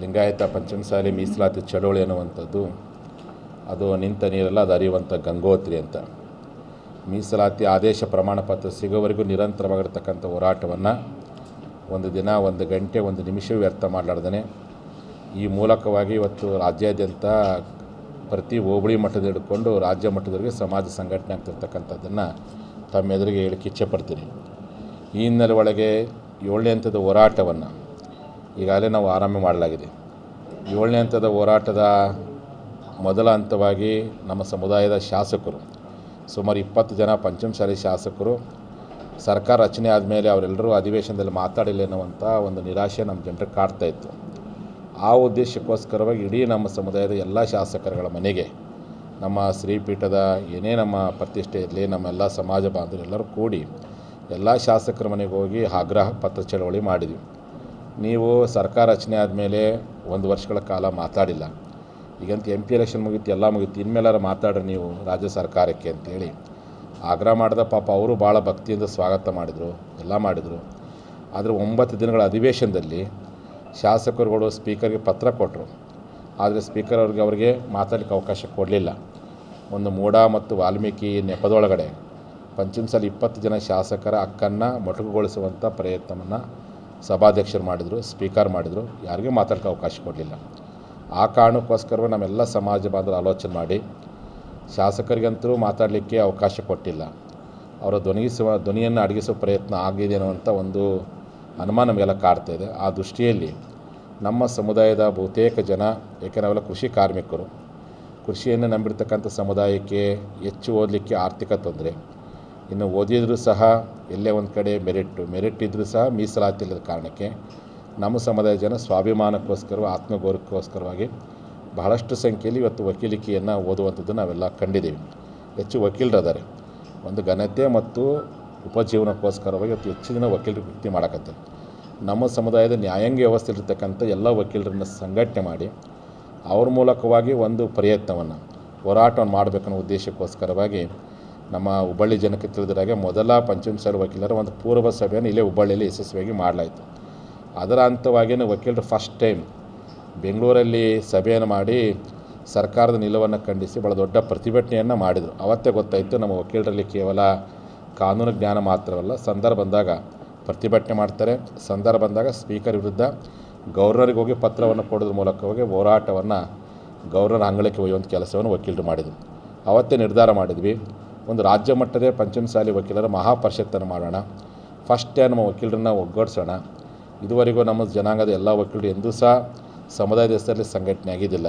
ಲಿಂಗಾಯತ ಪಂಚಮಸಾಲಿ ಮೀಸಲಾತಿ ಚಳವಳಿ ಅನ್ನುವಂಥದ್ದು ಅದು ನಿಂತ ನೀರಲ್ಲ, ಅದು ಅರಿಯುವಂಥ ಗಂಗೋತ್ರಿ ಅಂತ. ಮೀಸಲಾತಿ ಆದೇಶ ಪ್ರಮಾಣ ಪತ್ರ ಸಿಗೋವರೆಗೂ ನಿರಂತರವಾಗಿರ್ತಕ್ಕಂಥ ಹೋರಾಟವನ್ನು ಒಂದು ದಿನ, ಒಂದು ಗಂಟೆ, ಒಂದು ನಿಮಿಷ ವ್ಯರ್ಥ ಮಾಡಲಾರ್ದೇ ಈ ಮೂಲಕವಾಗಿ ಇವತ್ತು ರಾಜ್ಯಾದ್ಯಂತ ಪ್ರತಿ ಹೋಬಳಿ ಮಟ್ಟದ ಹಿಡ್ಕೊಂಡು ರಾಜ್ಯ ಮಟ್ಟದವರೆಗೆ ಸಮಾಜ ಸಂಘಟನೆ ಆಗ್ತಿರ್ತಕ್ಕಂಥದ್ದನ್ನು ತಮ್ಮ ಎದುರಿಗೆ ಇಚ್ಛೆ ಇಚ್ಛೆಪಡ್ತೀನಿ ಈ ಹಿನ್ನೆಲೆ ಒಳಗೆ ಏಳನೇ ಹಂತದ ಹೋರಾಟವನ್ನು ಈಗಾಗಲೇ ನಾವು ಆರಂಭ ಮಾಡಲಾಗಿದೆ. ಏಳನೇ ಹಂತದ ಹೋರಾಟದ ಮೊದಲ ಹಂತವಾಗಿ ನಮ್ಮ ಸಮುದಾಯದ ಶಾಸಕರು, ಸುಮಾರು ಇಪ್ಪತ್ತು ಜನ ಪಂಚಮಸಾಲಿ ಶಾಸಕರು, ಸರ್ಕಾರ ರಚನೆ ಆದಮೇಲೆ ಅವರೆಲ್ಲರೂ ಅಧಿವೇಶನದಲ್ಲಿ ಮಾತಾಡಿಲ್ಲ ಎನ್ನುವಂಥ ಒಂದು ನಿರಾಶೆ ನಮ್ಮ ಜನರಿಗೆ ಕಾಡ್ತಾ ಇತ್ತು. ಆ ಉದ್ದೇಶಕ್ಕೋಸ್ಕರವಾಗಿ ಇಡೀ ನಮ್ಮ ಸಮುದಾಯದ ಎಲ್ಲ ಶಾಸಕರುಗಳ ಮನೆಗೆ, ನಮ್ಮ ಶ್ರೀಪೀಠದ ಏನೇ ನಮ್ಮ ಪ್ರತಿಷ್ಠೆ ಇರಲಿ ನಮ್ಮೆಲ್ಲ ಸಮಾಜ ಬಾಂಧವರು ಎಲ್ಲರೂ ಕೂಡಿ ಎಲ್ಲ ಶಾಸಕರ ಮನೆಗೆ ಹೋಗಿ ಆಗ್ರಹ ಪತ್ರ ಚಳವಳಿ ಮಾಡಿದ್ವಿ. ನೀವು ಸರ್ಕಾರ ರಚನೆ ಆದಮೇಲೆ ಒಂದು ವರ್ಷಗಳ ಕಾಲ ಮಾತಾಡಿಲ್ಲ. ಈಗಂತ ಎಂ ಪಿ ಎಲೆಕ್ಷನ್ ಮುಗೀತು, ಎಲ್ಲ ಮುಗೀತು, ಇನ್ಮೇಲಾರ ಮಾತಾಡ್ರಿ ನೀವು ರಾಜ್ಯ ಸರ್ಕಾರಕ್ಕೆ ಅಂತೇಳಿ. ಆಗ್ರಹ ಮಾಡಿದ ಪಾಪ ಅವರು ಭಾಳ ಭಕ್ತಿಯಿಂದ ಸ್ವಾಗತ ಮಾಡಿದರು, ಎಲ್ಲ ಮಾಡಿದರು. ಆದರೆ ಒಂಬತ್ತು ದಿನಗಳ ಅಧಿವೇಶನದಲ್ಲಿ ಶಾಸಕರುಗಳು ಸ್ಪೀಕರ್ಗೆ ಪತ್ರ ಕೊಟ್ಟರು ಆದರೆ ಸ್ಪೀಕರ್ ಅವ್ರಿಗೆ ಅವರಿಗೆ ಮಾತಾಡಲಿಕ್ಕೆ ಅವಕಾಶ ಕೊಡಲಿಲ್ಲ. ಒಂದು ಮೂಡ ಮತ್ತು ವಾಲ್ಮೀಕಿ ನೆಪದೊಳಗಡೆ, ಪಂಚಮಸಾಲಿ ಇಪ್ಪತ್ತು ಜನ ಶಾಸಕರ ಹಕ್ಕನ್ನು ಮೊಟಕುಗೊಳಿಸುವಂಥ ಪ್ರಯತ್ನವನ್ನು ಸಭಾಧ್ಯಕ್ಷರು ಮಾಡಿದರು, ಸ್ಪೀಕರ್ ಮಾಡಿದರು, ಯಾರಿಗೂ ಮಾತಾಡೋಕ್ಕೆ ಅವಕಾಶ ಕೊಡಲಿಲ್ಲ. ಆ ಕಾರಣಕ್ಕೋಸ್ಕರ ನಮ್ಮೆಲ್ಲ ಸಮಾಜ ಬಾಂಧವರು ಆಲೋಚನೆ ಮಾಡಿ ಶಾಸಕರಿಗಂತರೂ ಮಾತಾಡಲಿಕ್ಕೆ ಅವಕಾಶ ಕೊಟ್ಟಿಲ್ಲ. ಅವರ ಧ್ವನಿಸುವ, ಧ್ವನಿಯನ್ನು ಅಡಗಿಸುವ ಪ್ರಯತ್ನ ಆಗಿದೆ ಅಂತ ಒಂದು ಅನುಮಾನ ನಮಗೆಲ್ಲ ಕಾಡ್ತಾ ಇದೆ. ಆ ದೃಷ್ಟಿಯಲ್ಲಿ ನಮ್ಮ ಸಮುದಾಯದ ಬಹುತೇಕ ಜನ, ಏಕೆಂದರೆ ಅವೆಲ್ಲ ಕೃಷಿ ಕಾರ್ಮಿಕರು. ಕೃಷಿಯನ್ನು ನಂಬಿರ್ತಕ್ಕಂಥ ಸಮುದಾಯಕ್ಕೆ ಹೆಚ್ಚು ಓದಲಿಕ್ಕೆ ಆರ್ಥಿಕ ತೊಂದರೆ. ಇನ್ನು ಓದಿದರೂ ಸಹ ಎಲ್ಲೇ ಒಂದು ಕಡೆ ಮೆರಿಟ್ಟು ಮೆರಿಟ್ ಇದ್ದರೂ ಸಹ ಮೀಸಲಾತಿ ಇಲ್ಲದ ಕಾರಣಕ್ಕೆ ನಮ್ಮ ಸಮುದಾಯ ಜನ ಸ್ವಾಭಿಮಾನಕ್ಕೋಸ್ಕರ ಆತ್ಮಗೌರವಕ್ಕೋಸ್ಕರವಾಗಿ ಬಹಳಷ್ಟು ಸಂಖ್ಯೆಯಲ್ಲಿ ಇವತ್ತು ವಕೀಲಿಕೆಯನ್ನು ಓದುವಂಥದ್ದು ನಾವೆಲ್ಲ ಕಂಡಿದ್ದೀವಿ. ಹೆಚ್ಚು ವಕೀಲರದಾರೆ. ಒಂದು ಘನತೆ ಮತ್ತು ಉಪಜೀವನಕ್ಕೋಸ್ಕರವಾಗಿ ಇವತ್ತು ಹೆಚ್ಚು ದಿನ ವಕೀಲರು ವೃತ್ತಿ ಮಾಡಕತ್ತೆ ನಮ್ಮ ಸಮುದಾಯದ ನ್ಯಾಯಾಂಗ ವ್ಯವಸ್ಥೆ ಇರತಕ್ಕಂಥ ಎಲ್ಲ ವಕೀಲರನ್ನು ಸಂಘಟನೆ ಮಾಡಿ ಅವ್ರ ಮೂಲಕವಾಗಿ ಒಂದು ಪ್ರಯತ್ನವನ್ನು, ಹೋರಾಟವನ್ನು ಮಾಡಬೇಕನ್ನೋ ಉದ್ದೇಶಕ್ಕೋಸ್ಕರವಾಗಿ ನಮ್ಮ ಹುಬ್ಬಳ್ಳಿ ಜನಕ್ಕೆ ತಿಳಿದಿರಾಗೆ ಮೊದಲ ಪಂಚಮಸಾಲಿ ವಕೀಲರ ಒಂದು ಪೂರ್ವ ಸಭೆಯನ್ನು ಇಲ್ಲೇ ಹುಬ್ಬಳ್ಳಿಯಲ್ಲಿ ಯಶಸ್ವಿಯಾಗಿ ಮಾಡಲಾಯಿತು. ಅದರ ಹಂತವಾಗಿಯೇ ವಕೀಲರು ಫಸ್ಟ್ ಟೈಮ್ ಬೆಂಗಳೂರಲ್ಲಿ ಸಭೆಯನ್ನು ಮಾಡಿ ಸರ್ಕಾರದ ನಿಲುವನ್ನು ಖಂಡಿಸಿ ಭಾಳ ದೊಡ್ಡ ಪ್ರತಿಭಟನೆಯನ್ನು ಮಾಡಿದರು. ಅವತ್ತೇ ಗೊತ್ತಾಯಿತು ನಮ್ಮ ವಕೀಲರಲ್ಲಿ ಕೇವಲ ಕಾನೂನು ಜ್ಞಾನ ಮಾತ್ರವಲ್ಲ, ಸಂದರ್ಭ ಬಂದಾಗ ಪ್ರತಿಭಟನೆ ಮಾಡ್ತಾರೆ. ಸಂದರ್ಭ ಬಂದಾಗ ಸ್ಪೀಕರ್ ವಿರುದ್ಧ ಗೌರ್ನರಿಗೆ ಹೋಗಿ ಪತ್ರವನ್ನು ಕೊಡೋದ್ರ ಹೋಗಿ ಹೋರಾಟವನ್ನು ಗೌರ್ನರ್ ಅಂಗಳಕ್ಕೆ ಒಯ್ಯುವಂಥ ಕೆಲಸವನ್ನು ವಕೀಲರು ಮಾಡಿದರು. ಅವತ್ತೇ ನಿರ್ಧಾರ ಮಾಡಿದ್ವಿ. ಒಂದು ರಾಜ್ಯ ಮಟ್ಟದ ಪಂಚಮಸಾಲಿ ವಕೀಲರ ಮಹಾಪರಿಷತ್ತನ್ನು ಮಾಡೋಣ. ಫಸ್ಟ್ ನಮ್ಮ ವಕೀಲರನ್ನ ಒಗ್ಗೂಡಿಸೋಣ. ಇದುವರೆಗೂ ನಮ್ಮ ಜನಾಂಗದ ಎಲ್ಲ ವಕೀಲರು ಎಂದೂ ಸಹ ಸಮುದಾಯದ ಹೆಸರಲ್ಲಿ ಸಂಘಟನೆ ಆಗಿದ್ದಿಲ್ಲ